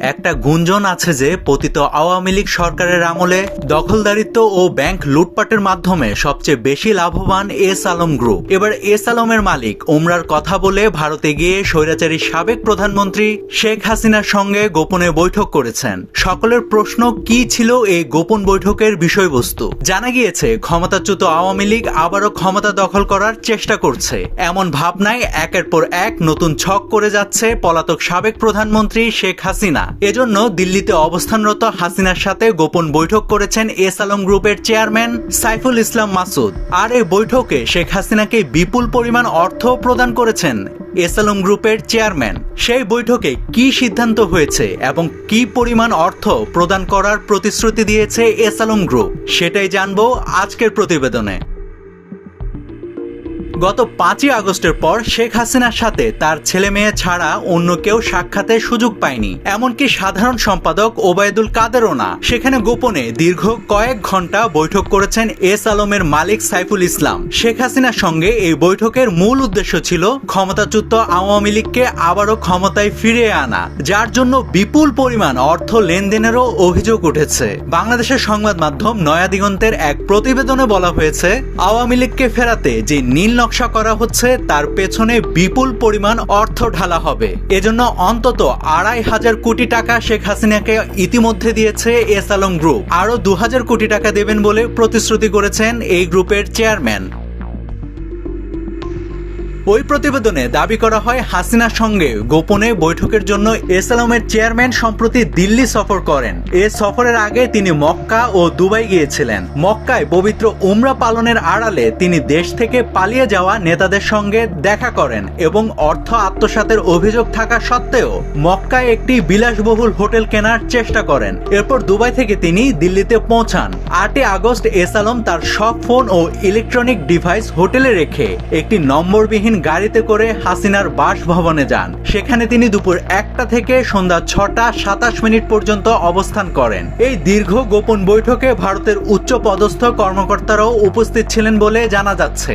একটা গুঞ্জন আছে যে পতিত আওয়ামী লীগ সরকারের আমলে দখলদারিত্ব ও ব্যাংক লুটপাটের মাধ্যমে সবচেয়ে বেশি লাভবান এস আলম গ্রুপ। এবার এস আলমের মালিক ওমরার কথা বলে ভারতে গিয়ে স্বৈরাচারী সাবেক প্রধানমন্ত্রী শেখ হাসিনার সঙ্গে গোপনে বৈঠক করেছেন। সকলের প্রশ্ন কি ছিল এই গোপন বৈঠকের বিষয়বস্তু? জানা গিয়েছে, ক্ষমতাচ্যুত আওয়ামী লীগ আবারও ক্ষমতা দখল করার চেষ্টা করছে। এমন ভাবনায় একের পর এক নতুন ছক করে যাচ্ছে পলাতক সাবেক প্রধানমন্ত্রী শেখ হাসিনা। এজন্য দিল্লিতে অবস্থানরত হাসিনার সাথে গোপন বৈঠক করেছেন এস আলম গ্রুপের চেয়ারম্যান সাইফুল ইসলাম মাসুদ। আর এই বৈঠকে শেখ হাসিনাকে বিপুল পরিমাণ অর্থ প্রদান করেছেন এস আলম গ্রুপের চেয়ারম্যান। সেই বৈঠকে কি সিদ্ধান্ত হয়েছে এবং কি পরিমাণ অর্থ প্রদান করার প্রতিশ্রুতি দিয়েছে এস আলম গ্রুপ? সেটাই জানব আজকের প্রতিবেদনে। গত পাঁচই আগস্টের পর শেখ হাসিনার সাথে তার ছেলে মেয়ে ছাড়া অন্য কেউ সাক্ষাতের সুযোগ পায়নি। এমনকি সাধারণ সম্পাদক ওবায়দুল কাদেরও না। সেখানে গোপনে দীর্ঘ কয়েক ঘণ্টা বৈঠক করেছেন এস আলমের মালিক সাইফুল ইসলাম। শেখ হাসিনার সঙ্গে এই বৈঠকের মূল উদ্দেশ্য ছিল ক্ষমতাচ্যুত আওয়ামী লীগকে আবারও ক্ষমতায় ফিরিয়ে আনা, যার জন্য বিপুল পরিমাণ অর্থ লেনদেনেরও অভিযোগ উঠেছে। বাংলাদেশের সংবাদ মাধ্যম নয়া দিগন্তের এক প্রতিবেদনে বলা হয়েছে, আওয়ামী লীগকে ফেরাতে যে নীল নকশা করা হচ্ছে, তার পেছনে বিপুল পরিমাণ অর্থ ঢালা হবে। এজন্য অন্তত আড়াই হাজার কোটি টাকা শেখ হাসিনাকে ইতিমধ্যে দিয়েছে এস আলম গ্রুপ। আরও দু হাজার কোটি টাকা দেবেন বলে প্রতিশ্রুতি করেছেন এই গ্রুপের চেয়ারম্যান। ওই প্রতিবেদনে দাবি করা হয় হাসিনার সঙ্গে গোপনে বৈঠকের জন্য এস চেয়ারম্যান সম্প্রতি দিল্লি সফর করেন। এ সফরের আগে তিনি মক্কা ও দুবাই গিয়েছিলেন। মক্কায় পবিত্র উমরা পালনের আড়ালে তিনি দেশ থেকে পালিয়ে যাওয়া নেতাদের সঙ্গে দেখা করেন এবং অর্থ আত্মসাতের অভিযোগ থাকা সত্ত্বেও মক্কায় একটি বিলাসবহুল হোটেল কেনার চেষ্টা করেন। এরপর দুবাই থেকে তিনি দিল্লিতে পৌঁছান। আটই আগস্ট এস আলম তার সব ফোন ও ইলেকট্রনিক ডিভাইস হোটেলে রেখে একটি নম্বরবিহীন গাড়িতে করে হাসিনার বাসভবনে যান সেখানে তিনি দুপুর একটা থেকে সন্ধ্যা ছটা সাতাশ মিনিট পর্যন্ত অবস্থান করেন এই দীর্ঘ গোপন বৈঠকে ভারতের উচ্চ পদস্থ কর্মকর্তারাও উপস্থিত ছিলেন বলে জানা যাচ্ছে